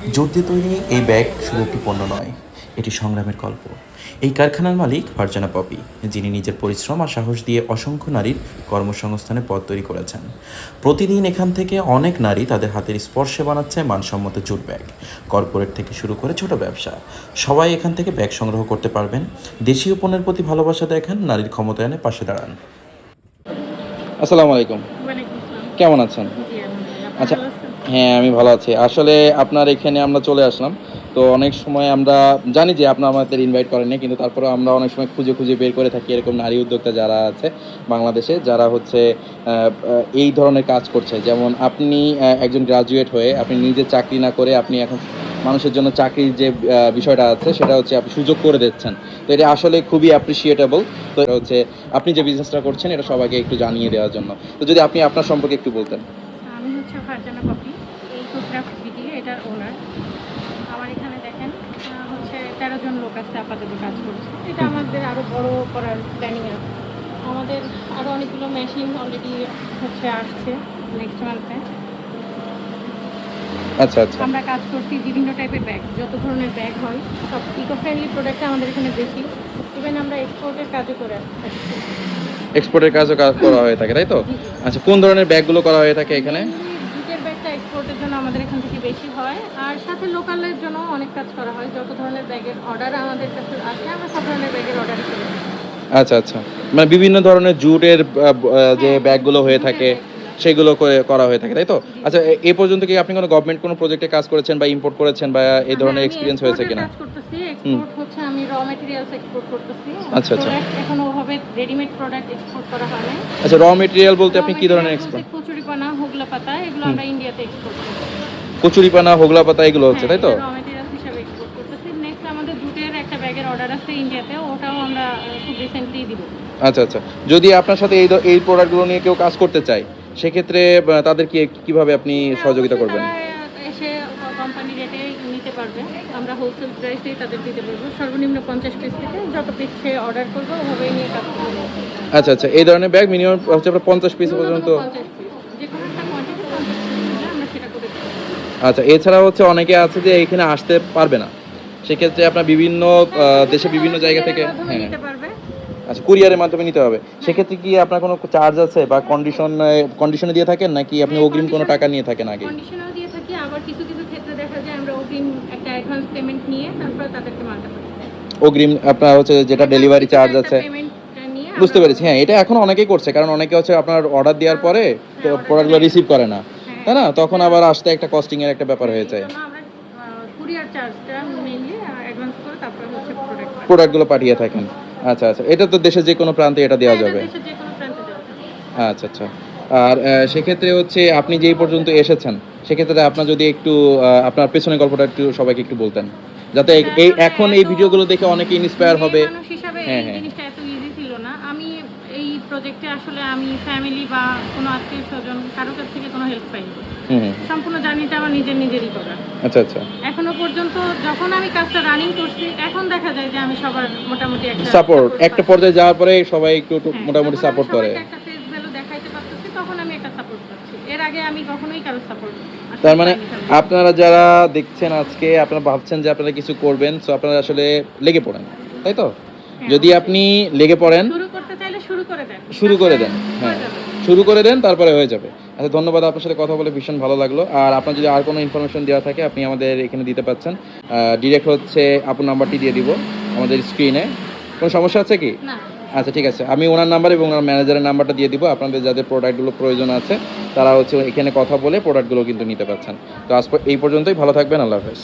দিয়ে তৈরি এই ব্যাগ শুধু একটি পণ্য নয় এটি সংগ্রামের গল্প। এই কারখানার মালিক ফারজানা পপি যিনি নিজের পরিশ্রম আর সাহস দিয়ে অসংখ্য নারীর কর্মসংস্থানের পথ তৈরি করেছেন। প্রতিদিন এখান থেকে অনেক নারী তাদের হাতের স্পর্শে বানাচ্ছে মানসম্মত জুট ব্যাগ। কর্পোরেট থেকে শুরু করে ছোট ব্যবসা সবাই এখান থেকে ব্যাগ সংগ্রহ করতে পারবেন। দেশীয় পণ্যের প্রতি ভালোবাসা দেখান নারীর ক্ষমতায়নে পাশে দাঁড়ান। আসসালামু আলাইকুম। কেমন আছেন? আচ্ছা। হ্যাঁ আমি ভালো আছি। আসলে আপনার এখানে আমরা চলে আসলাম। তো অনেক সময় আমরা জানি যে আপনার আমাদের ইনভাইট করেননি, কিন্তু তারপরে আমরা অনেক সময় খুঁজে খুঁজে বের করে থাকি এরকম নারী উদ্যোক্তা যারা আছে বাংলাদেশে, যারা হচ্ছে এই ধরনের কাজ করছে। যেমন আপনি একজন গ্রাজুয়েট হয়ে আপনি নিজে চাকরি না করে আপনি এখন মানুষের জন্য চাকরির যে বিষয়টা আছে, সেটা হচ্ছে আপনি সুযোগ করে দিচ্ছেন। তো এটা আসলে খুবই অ্যাপ্রিসিয়েটেবল তো এটা হচ্ছে, আপনি যে বিজনেসটা করছেন, এটা সবাইকে একটু জানিয়ে দেওয়ার জন্য। তো যদি আপনি আপনার সম্পর্কে একটু বলতেন। আমি হচ্ছে পপি বিডি এটার ওনার আমার এখানে দেখেন হচ্ছে তেরো জন লোক আছে আপাতত কাজ করছে। এটা আমাদের আরও বড় করার প্ল্যানিং আছে। আমাদের আরও অনেকগুলো মেশিন অলরেডি হচ্ছে আসছে নেক্সট মান্থে আচ্ছা আচ্ছা। আমরা কাজ করছি বিভিন্ন টাইপের ব্যাগ যত ধরনের ব্যাগ হয় সব ইকো ফ্রেন্ডলি প্রোডাক্ট আমাদের এখানে বেশি ইভেন আমরা এক্সপোর্টের কাজও করে এক্সপোর্টের কাজও কাজ করা হয়ে থাকে তাই তো? আচ্ছা কোন ধরনের ব্যাগগুলো করা হয়ে থাকে এখানে? ব্যাগটা এক্সপোর্টের জন্য আমাদের এখান থেকে বেশি হয়। আর সাথে লোকালের জন্য অনেক কাজ করা হয়। যত ধরনের ব্যাগের অর্ডার আমাদের কাছে আসে আমরা সব ধরনের ব্যাগের অর্ডার করি আচ্ছা আচ্ছা। মানে বিভিন্ন ধরনের জুটের যে ব্যাগগুলো হয়ে থাকে সেগুলো করে করা হয়ে থাকে তাই তো? আচ্ছা এ- পর্যন্ত কি আপনি কোনো গভর্নমেন্ট কোনো প্রজেক্টে কাজ করেছেন বা ইম্পোর্ট করেছেন বা এই ধরনের এক্সপিরিয়েন্স হয়েছে কিনা? কাজ করতেছি। এক্সপোর্ট হচ্ছে আমি র ম্যাটেরিয়ালস এক্সপোর্ট করতেছি। আচ্ছা, আচ্ছা। এখনও ওভাবে রেডিমেড প্রোডাক্ট এক্সপোর্ট করা হয় না আচ্ছা র মেটেরিয়াল বলতে আপনি কি ধরনের এক্সপোর্ট কচুরিপানা হোগলা পাতা এগুলো আমরা ইন্ডিয়াতে এক্সপোর্ট করি কচুরিপানা হোগলা পাতা এগুলো হচ্ছে তাই তো? আচ্ছা আচ্ছা। যদি আপনার সাথে এই এই প্রোডাক্টগুলো নিয়ে কেউ কাজ করতে চায় সেক্ষেত্রে আহ, তাদের কি কীভাবে আপনি সহযোগিতা করবেন? এসে কোম্পানি রেটে নিতে পারবে। আমরা হোলসেল প্রাইসেই তাদের দিতে পারব। সর্বনিম্ন পঞ্চাশ পিস থেকে যত পিস সে অর্ডার করবে ওভাবেই নিয়ে কাজ করব। আচ্ছা আচ্ছা। এই ধরনের ব্যাগ মিনিমাম হচ্ছে আপনার পঞ্চাশ পিস পর্যন্ত পঞ্চাশ পিস যে কোনো একটা কোয়ান্টিটি পঞ্চাশ পিস আমরা সেটা করে দিই আচ্ছা এছাড়া হচ্ছে অনেকে আছে যে এখানে আসতে পারবে না। সেক্ষেত্রে আপনার বিভিন্ন দেশে বিভিন্ন জায়গা থেকে হ্যাঁ আচ্ছা কুরিয়ারের মাধ্যমে নিতে হবে। সেক্ষেত্রে কি আপনার কোনো চার্জ আছে বা কন্ডিশন কন্ডিশনে দিয়ে থাকেন নাকি আপনি অগ্রিম কোনো টাকা নিয়ে থাকেন আগে? কন্ডিশনাল দিয়ে থাকি আবার কিছু কিছু ক্ষেত্রে দেখা যায় আমরা অগ্রিম একটা অ্যাডভান্স পেমেন্ট নিয়ে তারপর তাদেরকে মালটা অগ্রিম আপনার হচ্ছে যেটা ডেলিভারি চার্জ আছে। বুঝতে পেরেছি। হ্যাঁ এটা এখন অনেকেই করছে কারণ অনেকে হচ্ছে আপনার অর্ডার দেওয়ার পরে হ্যাঁ, প্রোডাক্টগুলো রিসিভ করে না। হ্যাঁ। তাই না? তখন আবার আসতে একটা কস্টিং এর একটা ব্যাপার হয়ে যায়। প্রোডাক্টগুলো পাঠিয়ে থাকেন। আচ্ছা আচ্ছা। এটা তো দেশের যে কোনো প্রান্তে এটা দেওয়া যাবে। দেশের যে কোনো প্রান্তে দেওয়া যাবে। আচ্ছা আচ্ছা। আর সেক্ষেত্রে হচ্ছে আপনি যেই পর্যন্ত এসেছেন সেক্ষেত্রে আপনার যদি একটু আপনার পেছনের গল্পটা একটু সবাইকে একটু বলতেন। যাতে এই- এই এখন এই ভিডিওগুলো দেখে অনেকে ইন্সপায়ার হবে। হ্যাঁ, হ্যাঁ। জিনিসটা এত ইজি ছিল না আমি এই প্রজেক্টে আসলে আমি ফ্যামিলি বা কোনো আত্মীয় স্বজন কারও কাছ থেকে কোনো হেল্প পাইনি। সম্পূর্ণ জার্নিটা আমার নিজের নিজেরই করা। আচ্ছা আচ্ছা। এখনও পর্যন্ত যখন আমি কাজটা রানিং করছি এখন দেখা যায় যে আমি সবার মোটামুটি একটা সাপোর্ট একটা পর্যায়ে যাওয়ার পরে সবাই একটু একটু হ্যাঁ, মোটামুটি সাপোর্ট করে। একটা ফেস ভ্যালু দেখাইতে পারতেছি তখন আমি একটা সাপোর্ট পাচ্ছি। এর আগে আমি কখনোই কারও সাপোর্ট তার মানে আপনারা যারা দেখছেন আজকে আপনারা ভাবছেন যে আপনারা কিছু করবেন সো আপনারা আসলে লেগে পড়েন তাই তো? যদি আপনি লেগে পড়েন শুরু করে দেন হয়ে হ্যাঁ। শুরু করে দেন তারপরে হয়ে যাবে। আচ্ছা ধন্যবাদ আপনার সাথে কথা বলে ভীষণ ভালো লাগল। আর আপনার যদি আর কোনো ইনফরমেশন দেওয়া থাকে আপনি আমাদের এখানে দিতে পাচ্ছেন ডিরেক্ট হচ্ছে আপনার নাম্বারটি দিয়ে দিব আমাদের স্ক্রিনে কোনো সমস্যা আছে কি? আচ্ছা ঠিক আছে। আমি ওনার নাম্বার এবং ওনার ম্যানেজারের নাম্বারটা দিয়ে দিব। আপনাদের যাদের প্রোডাক্টগুলো প্রয়োজন আছে তারা হচ্ছে এখানে কথা বলে প্রোডাক্টগুলো কিন্তু নিতে পারছেন। তো আজ এই পর্যন্তই। ভালো থাকবেন। আল্লাহ হাফেজ।